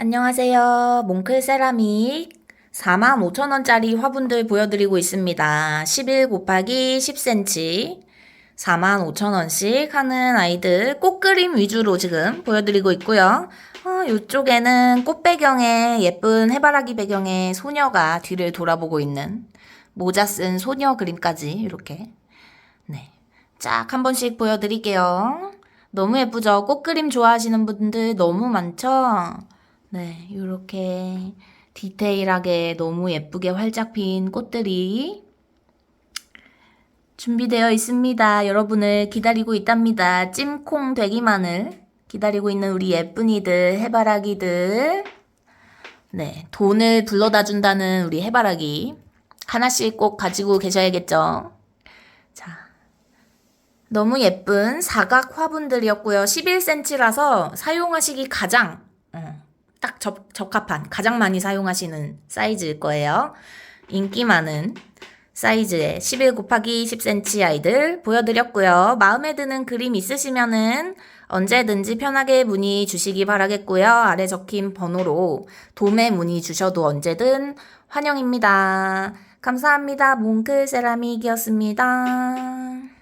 안녕하세요. 몽클 세라믹 45,000원짜리 화분들 보여드리고 있습니다. 11 곱하기 10cm 45,000원씩 하는 아이들 꽃그림 위주로 지금 보여드리고 있고요. 어, 이쪽에는 꽃 배경에 예쁜 해바라기 배경에 소녀가 뒤를 돌아보고 있는 모자 쓴 소녀 그림까지 이렇게 네. 쫙 한 번씩 보여드릴게요. 너무 예쁘죠? 꽃 그림 좋아하시는 분들 너무 많죠? 네, 이렇게 디테일하게 너무 예쁘게 활짝 핀 꽃들이 준비되어 있습니다. 여러분을 기다리고 있답니다. 찜콩 되기만을 기다리고 있는 우리 예쁜이들, 해바라기들. 네, 돈을 불러다 준다는 우리 해바라기. 하나씩 꼭 가지고 계셔야겠죠? 자, 너무 예쁜 사각 화분들이었고요. 11cm라서 사용하시기 가장 어, 딱 적, 적합한 가장 많이 사용하시는 사이즈일 거예요. 인기 많은 사이즈의 11 곱하기 10cm 아이들 보여드렸고요. 마음에 드는 그림 있으시면은 언제든지 편하게 문의 주시기 바라겠고요. 아래 적힌 번호로 도매 문의 주셔도 언제든 환영입니다. 감사합니다. 몽클 세라믹이었습니다.